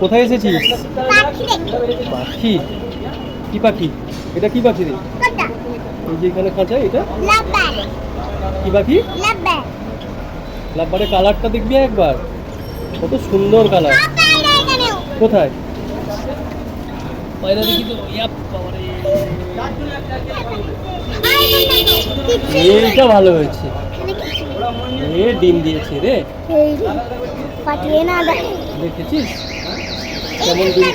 কোথায় এসেছিস? পাখি কি পাখি? এটা কি পাখি রে? এই যে এখানে খাঁচা এটা? কি পাখি? লাভবার কালারটা দেখবি একবার। কত সুন্দর কালার। কোথায়? পায়রা দেখি তো এইটা ভালো হয়েছে। এ ডিম দিয়েছে রে। দেখেছিস? কেমন ডিম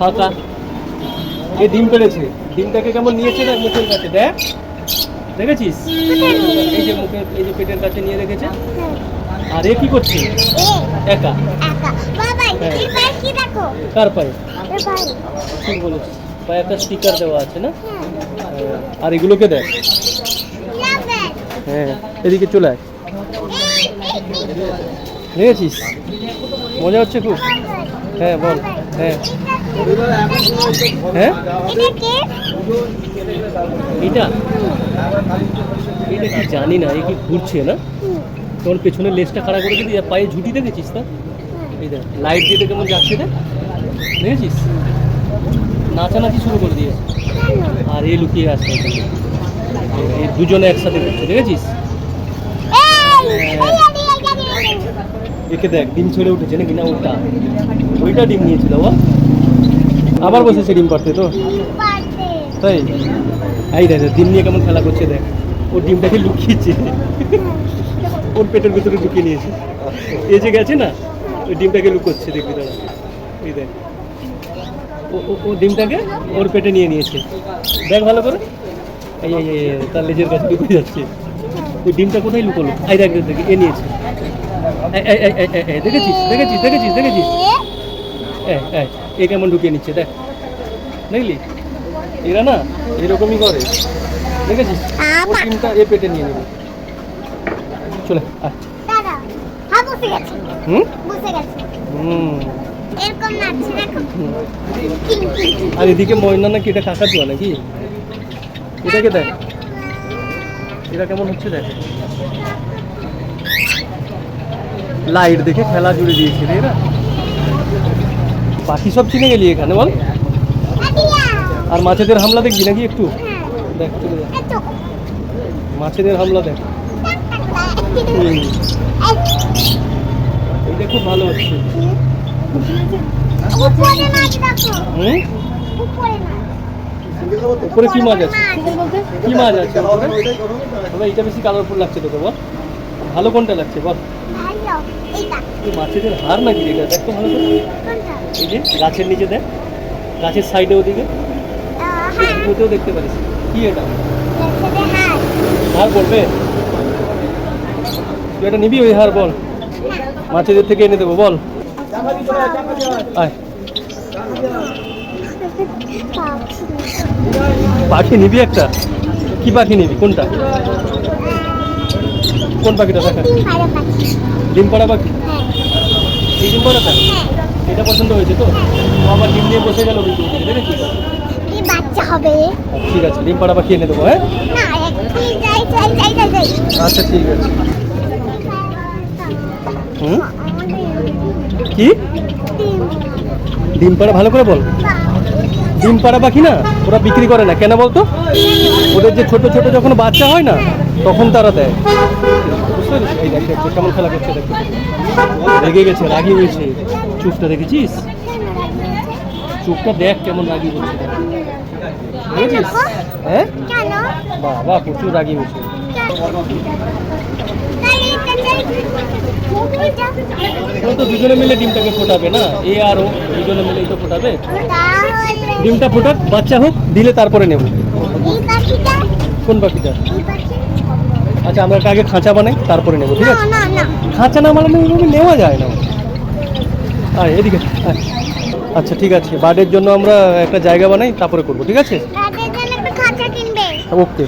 ফাঁকা এ ডিম পেড়েছে? ডিমটাকে কেমন নিয়েছে না মুখের কাছে দেখ। দেখেছিস? এই যে মুখে এই যে পেটের কাছে নিয়ে রেখেছে। আর এ কি করছে? একা। হ্যাঁ। কার পায়ে? ঠিক বলেছিস। পায়ে একটা স্টিকার দেওয়া আছে না? হ্যাঁ। হ্যাঁ, আর এগুলোকে দেখ। হ্যাঁ এদিকে চলে আয়। দেখেছিস? মজা হচ্ছে খুব। হ্যাঁ বল হ্যাঁ। হ্যাঁ? কে জানি না, এ কি ঘুরছে না? তোর পেছনের লেজটা খাড়া করে আর পায়ে ঝুটি দেখেছিস তা? এই দেখ লাইট দিয়ে কেমন যাচ্ছে দেখ। দেখেছিস? নাচানাচি শুরু করে দিয়েছে। আর এই লুকিয়ে আসছে দুজনে একসাথে ঘুরছে, দেখেছিস? একে দেখ ডিম ছেড়ে উঠেছে নাকি? না ওটা। ওইটা ডিম নিয়েছিল ও। আবার বসেছে ডিম পারতে তো। তাই? এই দেখ দেখ, ডিম নিয়ে কেমন খেলা করছে দেখ। ও ডিমটাকে লুকিয়েছে। ওর পেটের ভিতরে ঢুকিয়ে নিয়েছে। এই যে গেছে না ওই ডিমটাকে লুকোচ্ছে দেখবি দাদা। এই দেখ। ও ডিমটাকে ওর পেটে নিয়ে নিয়েছে। দেখ ভালো করে। এই তার লেজের কাছে ঢুকে যাচ্ছে। ওই ডিমটা কোথায় লুকোলো? এই দেখ দেখ, দেখ এ নিয়েছে। দেখেছিস দেখেছিস দেখেছিস দেখেছিস? এ কেমন ঢুকিয়ে নিচ্ছে দেখ। দেখলি? এরা না এরকমই করে। দেখেছিস? ও ডিমটা এ পেটে নিয়ে নেবে। চলে হ্যাঁ হুম। আর এদিকে ময়না নাকি এটা কাকা দোয়া নাকি? এটাকে দেখ। এটা কেমন হচ্ছে দেখ। লাইট দেখে খেলা জুড়ে দিয়েছে রে এরা পাখি সব চিনে গেলি এখানে বল। আর মাছেদের হামলা দেখবি নাকি একটু? দেখ চলে যা। মাছেদের হামলা দেখ। এইটা খুব ভালো হচ্ছে। উপরে কি মাছ আছে। কি মাছ আছে? তবে এটা বেশি কালারফুল লাগছে তোকে বল। ভালো কোনটা লাগছে বল। মাছেদের হার নাকি এটা? দেখ তো ভালো করে। এই যে গাছের নিচে দেখ। গাছের সাইডে ওদিকে। হ্যাঁ ওতেও দেখতে পারিস। কি এটা? হার বলবে? তুই এটা নিবি ওই হার বল। মাছেদের থেকে এনে দেবো বল। আয়। পাখি নিবি একটা? কি পাখি নিবি? কোনটা? কোন পাখিটা দেখা ডিম পাড়া পাখি? হ্যাঁ। এই ডিম পাড়াটা? হ্যাঁ। এটা পছন্দ হয়েছে তো? ও আবার ডিম নিয়ে বসে গেল কিন্তু দেখেছিস বাচ্চা হবে। ঠিক আছে ডিম পাড়া পাখি এনে দেবো হ্যাঁ? আচ্ছা ঠিক আছে। হুম? কি? ডিম পাড়া ভালো করে বল। ডিম পাড়া পাখি না? ওরা বিক্রি করে না কেন বলতো? ওদের যে ছোট ছোট যখন বাচ্চা হয় না তখন তারা দেয়। বুঝতে কেমন খেলা করছে, দেখ। রেগে গেছে, রাগি হয়েছে। চুপটা দেখেছিস? চুপটা দেখ কেমন রাগি হচ্ছে দেখেছিস হ্যাঁ? বাবা, প্রচুর রাগি হয়েছে। তো দুজনে মিলে ডিমটাকে ফোটাবে না? এ আর ও, দুজনে মিলেই তো ফোটাবে? ডিমটা ফোটাক, বাচ্চা হোক, দিলে তারপরে নেব। কোন পাখিটা? আচ্ছা আমরা একটা আগে খাঁচা বানাই তারপরে নেব ঠিক আছে? খাঁচা না বানালে এইভাবে নেওয়া যায় না। আর এদিকে। আচ্ছা ঠিক আছে বার্ডের জন্য আমরা একটা জায়গা বানাই তারপরে করব ঠিক আছে? ওকে।